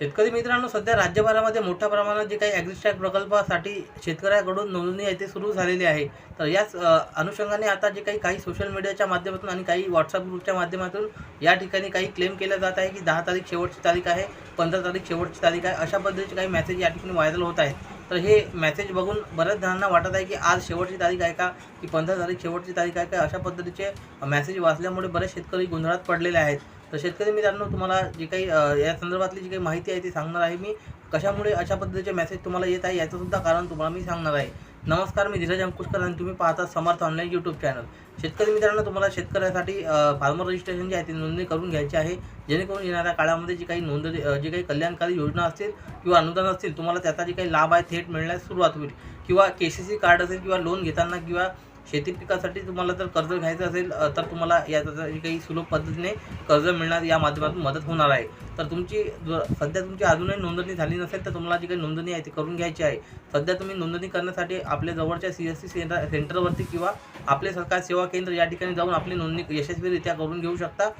शेतकरी मित्रांनो सध्या राज्यभरामध्ये मोठ्या प्रमाणात जे काही ॲग्रिस्टॅक प्रकल्पासाठी शेतकऱ्याकडून नोंदणी आहे ते सुरू झालेली आहे. तर याच अनुषंगाने आता जे काही काही सोशल मीडियाच्या माध्यमातून आणि काही व्हॉट्सअप ग्रुपच्या माध्यमातून या ठिकाणी काही क्लेम केलं जात आहे की दहा तारीख शेवटची तारीख आहे पंधरा तारीख शेवटची तारीख आहे अशा पद्धतीचे काही मेसेज या ठिकाणी व्हायरल होत आहेत. तर हे मेसेज बघून बऱ्याच जणांना वाटत आहे की आज शेवटची तारीख आहे का की पंधरा तारीख शेवटची तारीख आहे का अशा पद्धतीचे मेसेज वाचल्यामुळे बरेच शेतकरी गोंधळात पडलेले आहेत. तर शेतकरी मित्रांनो तुम्हाला जी काही या संदर्भातली जी काही माहिती आहे ती सांगणार आहे मी. कशामुळे अशा पद्धतीचे मेसेज तुम्हाला येत आहे याचंसुद्धा कारण तुम्हाला मी सांगणार आहे. नमस्कार मी धीरज अंकुशकर आणि तुम्ही पाहता समर्थ ऑनलाईन यूट्यूब चॅनल शेतकरी मित्रांनो तुम्हाला शेतकऱ्यासाठी फार्मर रजिस्ट्रेशन जे आहे ती नोंदणी करून घ्यायची आहे. जेणेकरून येणाऱ्या काळामध्ये जी काही नोंदणी जी काही कल्याणकारी योजना असतील किंवा अनुदान असतील तुम्हाला त्याचा जे काही लाभ आहे थेट मिळण्यास सुरुवात होईल. किंवा के सी सी कार्ड असेल किंवा लोन घेताना किंवा शेती पिकासाठी तुम्हाला जर कर्ज घ्यायचं असेल तर तुम्हाला याच्यासाठी काही सुलभ पद्धतीने कर्ज मिळणार या माध्यमातून मदत होणार आहे. तर तुमची जर सध्या तुमची अजूनही नोंदणी झाली नसेल तर तुम्हाला जी काही नोंदणी आहे ती करून घ्यायची आहे. सध्या तुम्ही नोंदणी करण्यासाठी आपल्या जवळच्या सी एस सी सेंटर सेंटरवरती किंवा आपले सरकार सेवा केंद्र या ठिकाणी जाऊन आपली नोंदणी यशस्वीरित्या करून घेऊ शकता.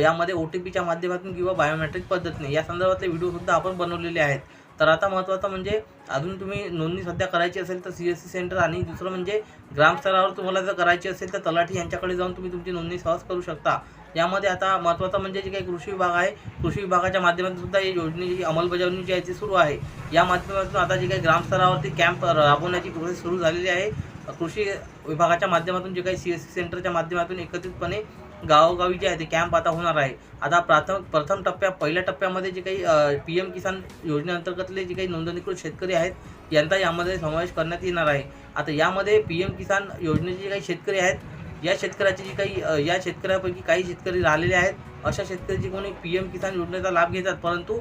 यामध्ये ओ टी पीच्या माध्यमातून किंवा बायोमेट्रिक पद्धतीने या संदर्भातले व्हिडिओसुद्धा आपण बनवलेले आहेत. तर आता महत्त्वाचं म्हणजे अजून तुम्ही नोंदणी सध्या करायची असेल तर सी एस सी सेंटर आणि दुसरं म्हणजे ग्रामस्तरावर तुम्हाला जर करायची असेल तर तलाठी यांच्याकडे जाऊन तुम्ही तुमची नोंदणी सहज करू शकता. यामध्ये आता महत्त्वाचं म्हणजे जे काही कृषी विभाग आहे कृषी विभागाच्या माध्यमातून सुद्धा या योजनेची अंमलबजावणी जी आहे ती सुरू आहे. या माध्यमातून आता जे काही ग्रामस्तरावरती कॅम्प राबवण्याची प्रोसेस सुरू झालेली आहे. कृषी विभागाच्या माध्यमातून जे काही सी एस सी सेंटरच्या माध्यमातून एकत्रितपणे गावोगावी जे आहे ते कॅम्प आता होणार आहे. आता प्राथम प्रथम टप्प्या पहिल्या टप्प्यामध्ये जे काही पी एम किसान योजनेअंतर्गतले जे काही नोंदणीकृत शेतकरी आहेत यांचा यामध्ये समावेश करण्यात येणार आहे. आता यामध्ये पी एम किसान योजनेचे जे काही शेतकरी आहेत या शेतकऱ्याचे जे काही या शेतकऱ्यापैकी काही शेतकरी राहिलेले आहेत अशा शेतकऱ्याची कोणी पी एम किसान योजनेचा लाभ घेतात परंतु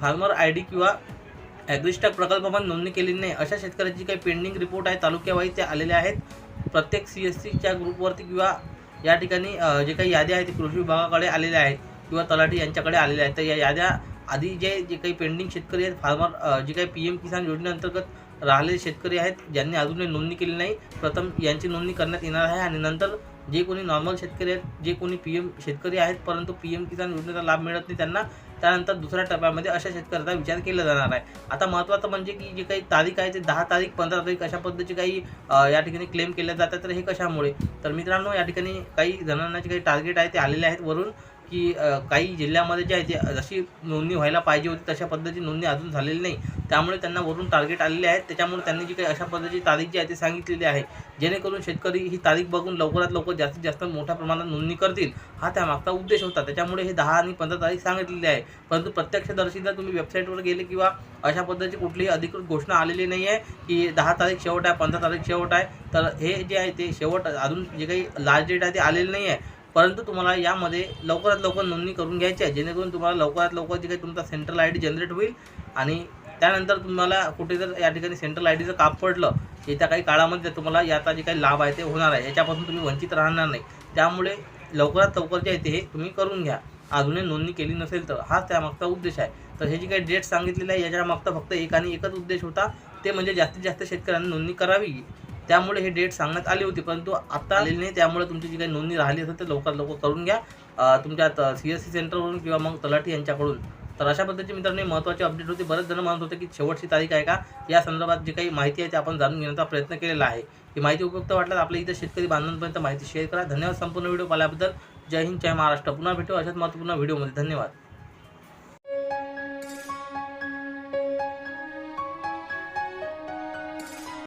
फार्मर आय डी किंवा ॲग्रिस्टॅक प्रकल्पामध्ये नोंदणी केलेली नाही. अशा शेतकऱ्याची काही पेंडिंग रिपोर्ट आहे. तालुक्यावाई ते आलेले आहेत. प्रत्येक सी एस सीच्या ग्रुपवरती किंवा या ठिकाणी जे काही याद्या आहेत ते कृषी विभागाकडे आलेल्या आहेत किंवा तलाठी यांच्याकडे आलेल्या आहेत. तर या याद्या आधी जे जे काही पेंडिंग शेतकरी आहेत फार्मर जे काही पी एम किसान योजनेअंतर्गत राहिलेले शेतकरी आहेत ज्यांनी अजूनही नोंदणी केली नाही. प्रथम यांची नोंदणी करण्यात येणार आहे आणि नंतर जे कोणी नॉर्मल शेतकरी आहेत जे कोणी पी एम शेतकरी आहेत परंतु पी एम किसान योजनेचा लाभ मिळत नाही त्यांना त्यानंतर दुसऱ्या टप्प्यामध्ये अशा शेतकऱ्याचा विचार केला जाणार आहे. आता महत्त्वाचं म्हणजे की जे काही तारीख आहे ते दहा तारीख पंधरा तारीख अशा पद्धतीचे काही या ठिकाणी क्लेम केल्या जातात. तर हे कशामुळे? तर मित्रांनो या ठिकाणी काही जणांना जे काही टार्गेट आहे ते आलेले आहेत वरून. की काही जिल्ह्यामध्ये जे आहे ते जशी नोंदणी व्हायला पाहिजे होती तशा पद्धतीची नोंदणी अजून झालेली नाही. त्यामुळे त्यांना वरून टार्गेट आलेले आहेत. त्याच्यामुळे त्यांनी जी काही अशा पद्धतीची तारीख जी आहे ती सांगितलेली आहे. जेणेकरून शेतकरी ही तारीख बघून लवकरात लवकर जास्तीत जास्त मोठ्या प्रमाणात नोंदणी करतील. हा त्यामागचा उद्देश होता. त्याच्यामुळे हे दहा आणि पंधरा तारीख सांगितलेली आहे. परंतु प्रत्यक्षदर्शीला तुम्ही वेबसाईटवर गेले किंवा अशा पद्धतीची कुठलीही अधिकृत घोषणा आलेली नाही आहे की दहा तारीख शेवट आहे पंधरा तारीख शेवट आहे तर हे जे आहे ते शेवट अजून जे काही लास्ट डेट आहे ते आलेलं नाही आहे. परंतु तुम्हाला यामध्ये लवकरात लवकर नोंदणी करून घ्यायची आहे. जेणेकरून तुम्हाला लवकरात लवकर जे काही तुमचा सेंट्रल आय डी जनरेट होईल आणि त्यानंतर तुम्हाला कुठे जर या ठिकाणी सेंट्रल आय डीचं काप पडलं येत्या काही काळामध्ये तुम्हाला याचा जे काही लाभ आहे ते होणार आहे. याच्यापासून तुम्ही वंचित राहणार नाही. त्यामुळे लवकरात लवकर जे आहे ते हे तुम्ही करून घ्या. अजूनही नोंदणी केली नसेल तर. हाच त्यामागचा उद्देश आहे. तर हे जी काही डेट सांगितलेली आहे याच्या मागचा फक्त एक आणि एकच उद्देश होता. ते म्हणजे जास्तीत जास्त शेतकऱ्यांनी नोंदणी करावी. त्यामुळे हे डेट सांगण्यात आली होती परंतु आता आलेली नाही. त्यामुळे तुमची जी काही नोंदणी राहिली असेल तर लवकर लवकर करून घ्या. तुमच्या सी एस सी सेंटरवरून किंवा मग तलाठी यांच्याकडून. तर अशा पद्धतीचे मित्रांनो महत्त्वाचे अपडेट होते. बरेच जण म्हणत होते की शेवटची तारीख आहे का? या संदर्भात जी काही माहिती आहे ते आपण जाणून घेण्याचा प्रयत्न केलेला आहे. ही माहिती उपयुक्त वाटल्यास आपल्या इथं शेतकरी बांधवांपर्यंत माहिती शेअर करा. धन्यवाद संपूर्ण व्हिडिओ पाहिल्याबद्दल. जय हिंद जय महाराष्ट्र. पुन्हा भेटू अशाच महत्त्वपूर्ण व्हिडिओमध्ये. धन्यवाद.